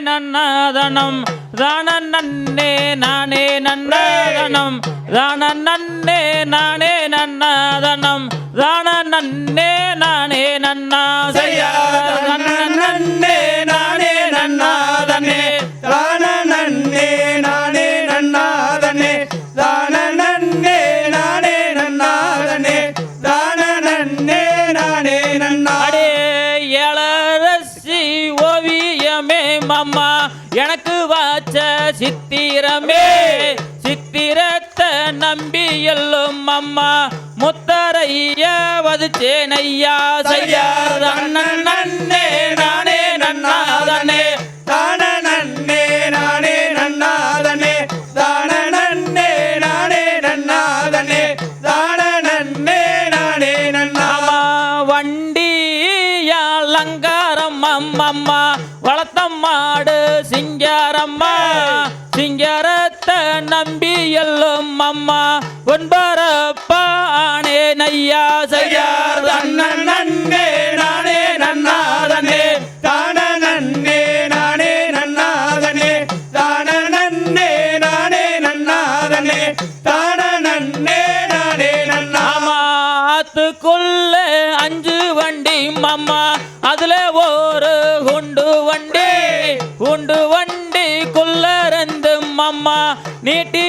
நன்னாதனம். தான நன்னே நானே நன்னாதனம். தான நன்னே நானே நன்னாதனம். தான நன்னே நானே நன்னா நன்னே நானே நன்னாதனே. தான நன்னே மம்மா எனக்கு வாச்ச சித்திரமே. சித்திரத்தை நம்பி எல்லும் அம்மா முத்தரைய வதுச்சேனையா. செய்யா அண்ணன் நன்னே நானே நன்னாதனே. தான நன்னே நானே நன்னாதனே. தான நன்னே நானே நன்னாதனே. தான நன்னே நானே நன்னா அம்மா வண்டி அலங்காரம் அம்மம்மா வளர்த்தம் மாடு சிங்காரம்மா சிங்காரத்தை நம்பி எல்லும் அம்மா ஒன்பரப்பானே நையா செய்யார் அண்ணன் வண்டி உண்டு வண்டி ரெண்டு அம்மா நீட்டி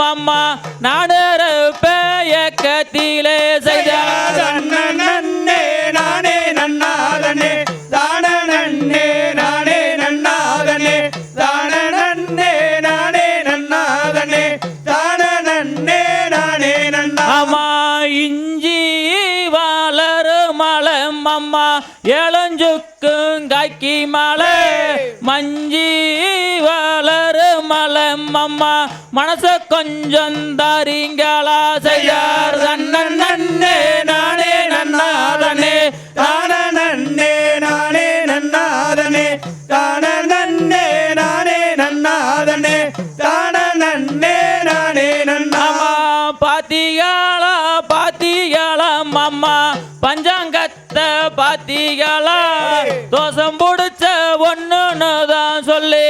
நாடர பேயக்கத்திலே செய்தார் அண்ணன் நன்னே நானே நன்னாதனே. தான நன்னே நானே நன்னாதனே. தான நன்னே நானே நன்னாதனே. தான நன்னே நானே நன்னா இஞ்சி வளரு மலை மம்மா மனச கொஞ்சம் தாரிங்களா செய்யார். நன்னே நானே நன்னாதனே. தான நன்னே நானே நன்னாதனே. தான நன்னே நானே நன்னாதனே. தான நன்னே நானே நன்னா ஆமா பாத்திகளா பாத்திகளா மம்மா பஞ்சாங்கத்தை பாத்திகளா தோசம் பிடிச்ச ஒண்ணுன்னு தான் சொல்லி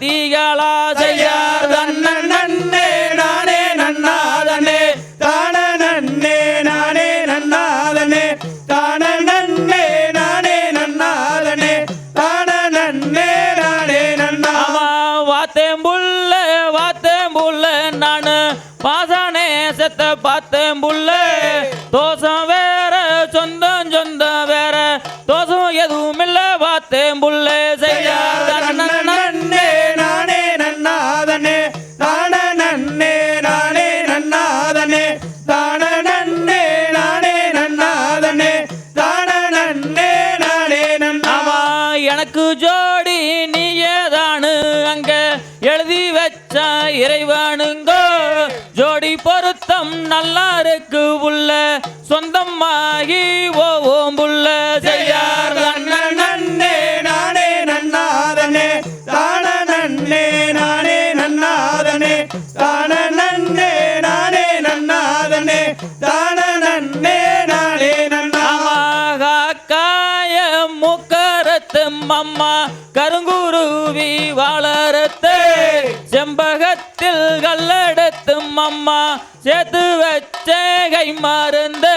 பாத்திகளா செய்யார் அண்ணன் நன்னே நானே நன்னாதனே தான நன்னே நானே நன்னாதனே தான நன்னே நானே நன்னாதனே தான நன்னே நானே நன்னா ஆமா வாத்தேன் நான் பாசானே செத்த பார்த்தேம்புள்ள தோசம் ஆகி ஓவோம் புள்ள செய்யார் நன்னே நானே நன்னாதனே. தான நன்னே நானே நன்னாதனே. தான நன்னே நானே நன்னாதனே. தான நன்னே நானே நன்னா முக்கரத்தும் அம்மா கருங்குருவி வளரத்து. செம்பகத்தில் கல்லட கல்லெடுத்து மம்மா சேர்த்து வச்ச கை மருந்து.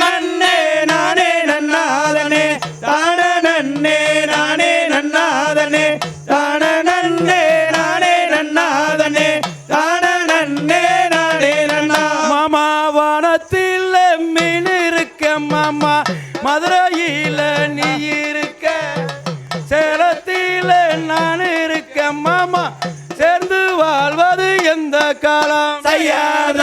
நன்னே நானே நன்னாதனே. தான நன்னே நானே நன்னாதனே. தான நன்னே நானே நன்னாதனே. தான நன்னே நானே நன்னா. மாமா வானத்தில் மீன் இருக்க மாமா. மதுரையில நீ இருக்க. சேலத்தில நான் செய்தாலும் செய்யாத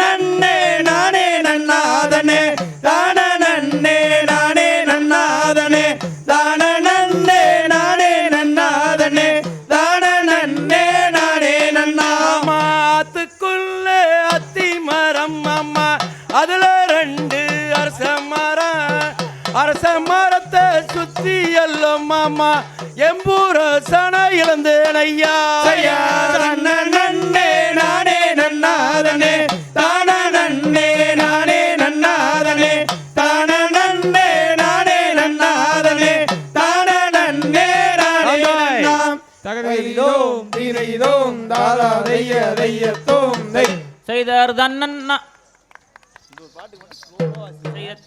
நன்னே நானே நன்னாதனே தான நன்னே நானே நன்னாதனே தான நன்னே நானே நன்னாதனே தான நன்னே நானே நன்னா மாத்துக்குள்ள அத்தி மரம் அம்மா. அதுல ரெண்டு அரச மரம். அரச மரத்தை சுத்தி நன்னே நானே நன்னாதனே தான நன்னே நானே நன்னாதனே. தான நன்னே நானே நன்னாதனே. தான நன்னே நானே நன்னாம். தகதிதோம் தீரைதோம் தாதா தைய தையத்தோம் தை. செய்தார் தன்னன்னா.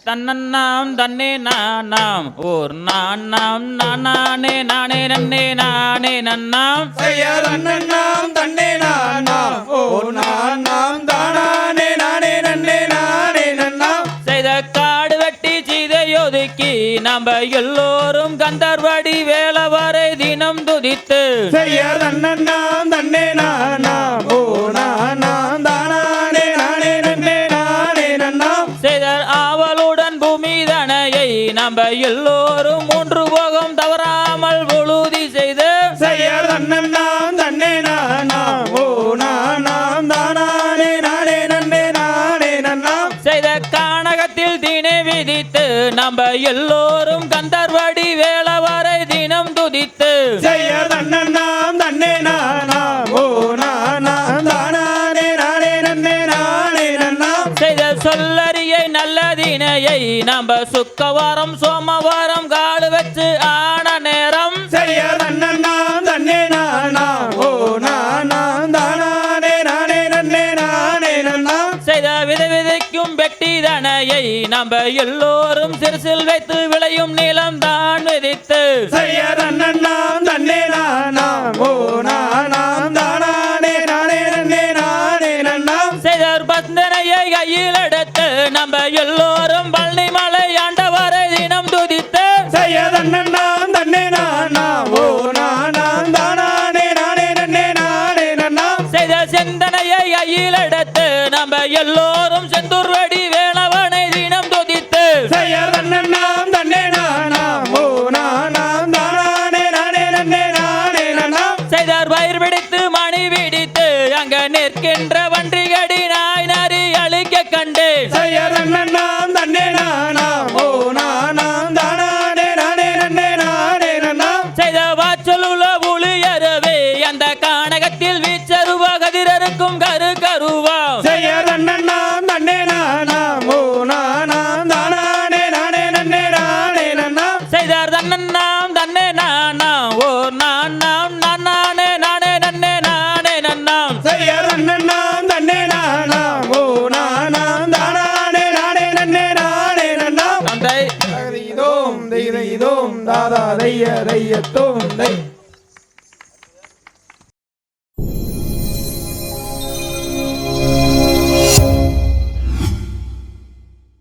தன்னன்னாம் தன்னே நானாம். ஓர் நான் நாம் நானே நானே நன்னே நானே நன்னாம். செய்யா தன்னன்னாம் தன்னே நானாம் ஓ நான் நாம் தானானே நானே நன்னே நானே நன்னாம் செய்த காடு வெட்டி சீதையொதுக்கி நம்ம எல்லோரும் கந்தர்வடி வேலவரை தினம் துதித்து. செய்ய தன்னன்னாம் தன்னே நானா ஓ நானாம் தானானே நானே நன்னே நானே நன்னாம் செய்தார் ஆவலுடன் பூமி தனையை நம்ம எல்லோரும் விதித்து நம்ம எல்லோரும் கந்தர்வடி வேலவரை தினம் துதித்து. செய்ய தன்னன்னாம் தன்னே நானா ஓ நானாம் தானானே நானே நன்னே நானே செய்த நல்லதினையை நம்ம சுக்கவாரம் சோமவாரம் காடு வச்சு ஆன வெட்டி தனையை நம்ம எல்லோரும் சிறுசில் வைத்து விளையும் நிலம் தான் விதித்து. செய்ய தன்னன்னாம் தன்னே நானாம். ஓ நானாம். தானானே நானே நன்னே நானே நன்னாம். செய்தார் பந்தனையை கையில் எடுத்து நம்ம எல்லோரும் பழனி மலை ஆண்டவரை தினம் துதித்து. செய்ய தன்னன்னாம் தன்னே நானாம். ஓ நானாம். தானானே நானே நன்னே நானே நன்னாம். செய்த சிந்தனையை கையில் எடுத்து நம்ம எல்லோரும் தாதா தைய தையத்தோம் தை